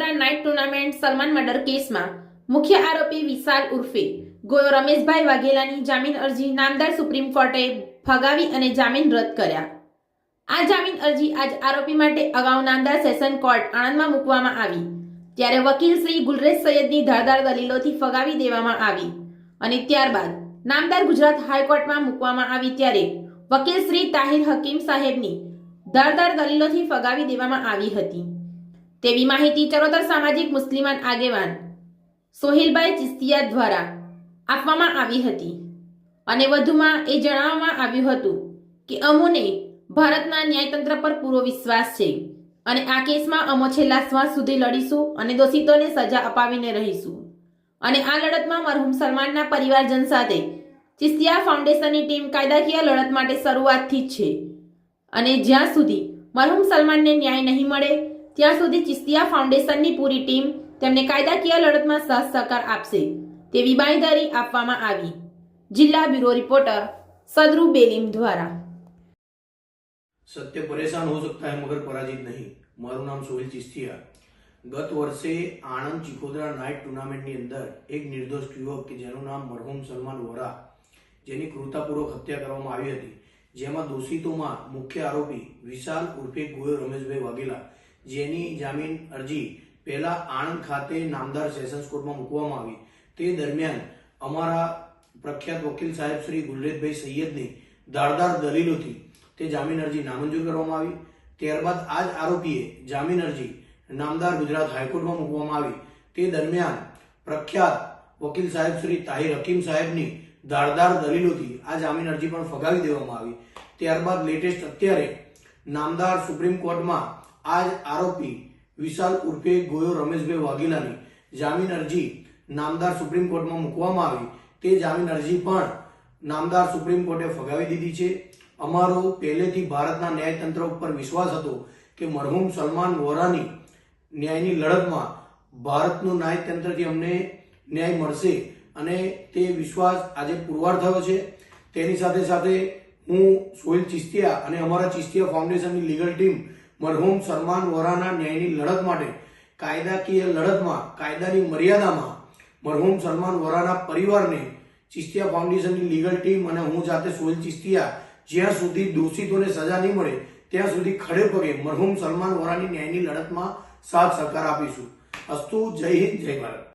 Salman murder કેસમાં મુખ્ય આરોપી વિશાલ ઉર્ફે ગોયો રમેશભાઈ વાઘેલાની જામીન અરજી નામદાર સુપ્રીમ કોર્ટે ફગાવી અને જામીન રદ કર્યા. આ જામીન અરજી આજ આરોપી માટે અગાઉ નામદાર સેશન કોર્ટ આણંદમાં મૂકવામાં આવી, ત્યારે વકીલ શ્રી ગુલરેશ સૈયદની ધારદાર દલીલોથી ફગાવી દેવામાં આવી અને ત્યારબાદ નામદાર ગુજરાત હાઈકોર્ટમાં મૂકવામાં આવી ત્યારે વકીલ શ્રી તાહિર હકીમ સાહેબની ધારદાર દલીલોથી ફગાવી દેવામાં આવી હતી. તેવી માહિતી ચરોતર સામાજિક મુસ્લિમાન આગેવાન સોહિલભાઈ ચિસ્તિયા દ્વારા આપવામાં આવી હતી. અને વધુમાં એ જણાવવામાં આવ્યું હતું કે અમોને ભારતના ન્યાયતંત્ર પર પૂરો વિશ્વાસ છે અને આ કેસમાં અમો છેલ્લા શ્વાસ સુધી લડીશું અને દોષિતોને સજા અપાવીને રહીશું. અને આ લડતમાં મરહુમ સલમાનના પરિવારજન સાથે ચિસ્તિયા ફાઉન્ડેશનની ટીમ કાયદાકીય લડત માટે શરૂઆતથી જ છે. અને જ્યાં સુધી મરહુમ સલમાનને ન્યાય નહીં મળે ત્યાં સુધી ચિસ્તિયા ફાઉન્ડેશનની પૂરી ટીમ તેમને કાયદાકીય લડતમાં સાથ સહકાર આપશે તેવી બાંયધરી આપવામાં આવી જિલ્લા બ્યુરો રિપોર્ટર સદરુ બેલીમ દ્વારા सत्य परेशान हो सकता है मगर पराजित नहीं મારું નામ સોહિલ ચિસ્તિયા ગત વર્ષે આણંદ ચિખોદરા નાઇટ ટુર્નામેન્ટની અંદર એક નિર્દોષ યુવક કે જેનું નામ મરહુમ સલમાન વોરા જેની ક્રૂરતાપૂર્વક હત્યા કરવામાં આવી હતી જેમાં દોષિતોમાં મુખ્ય આરોપી વિશાલ ઉર્ફે ગોયો રમેશભાઈ વાઘેલા જેની જામીન અરજી પહેલા આણંદ ખાતે નામદાર સેશન્સ કોર્ટમાં મૂકવામાં આવી. તે દરમિયાન અમારા પ્રખ્યાત વકીલ સાહેબ શ્રી ગુલરેતભાઈ સૈયદની ધારદાર દલીલોથી તે જામીન અરજી નામંજૂર કરવામાં આવી. ત્યારબાદ આ જ આરોપીએ જામીન અરજી નામદાર ગુજરાત હાઈકોર્ટમાં મૂકવામાં આવી. તે દરમિયાન પ્રખ્યાત વકીલ સાહેબ શ્રી તાહિર હકીમ સાહેબની ધારદાર દલીલોથી આ જામીન અરજી પણ ફગાવી દેવામાં આવી. ત્યારબાદ લેટેસ્ટ અત્યારે નામદાર સુપ્રીમ કોર્ટમાં આ જ આરોપી વિશાલ ઉર્ફે ગોયો રમેશભાઈ વાઘેલાની જામીન અરજી નામદાર સુપ્રીમ કોર્ટમાં મૂકવામાં આવી. તે જામીન અરજી પણ નામદાર સુપ્રીમ કોર્ટે ફગાવી દીધી છે. અમારો પહેલેથી ભારતના ન્યાયતંત્ર ઉપર વિશ્વાસ હતો કે મરહુમ સલમાન વોરાની ન્યાયની લડતમાં ભારતનું ન્યાયતંત્રથી અમને ન્યાય મળશે અને તે વિશ્વાસ આજે પુરવાર થયો છે. તેની સાથે સાથે હું સોહિલ ચિસ્તિયા અને અમારા ચિસ્તિયા ફાઉન્ડેશનની લીગલ ટીમ મરહુમ સલમાન વોરાના ન્યાયની લડત માટે કાયદાકીય લડતમાં, કાયદાની મર્યાદામાં મરહુમ સલમાન વોરાના પરિવારને ચિસ્તિયા ફાઉન્ડેશનની લીગલ ટીમ અને હું જાતે સોહિલ ચિસ્તિયા જ્યાં સુધી દોષિતોને સજા નહીં મળે, ત્યાં સુધી ખડે પગે મરહુમ સલમાન વોરાની ન્યાયની લડતમાં સાથ સહકાર આપીશું. અસ્તુ જય હિન્દ, જય ભારત.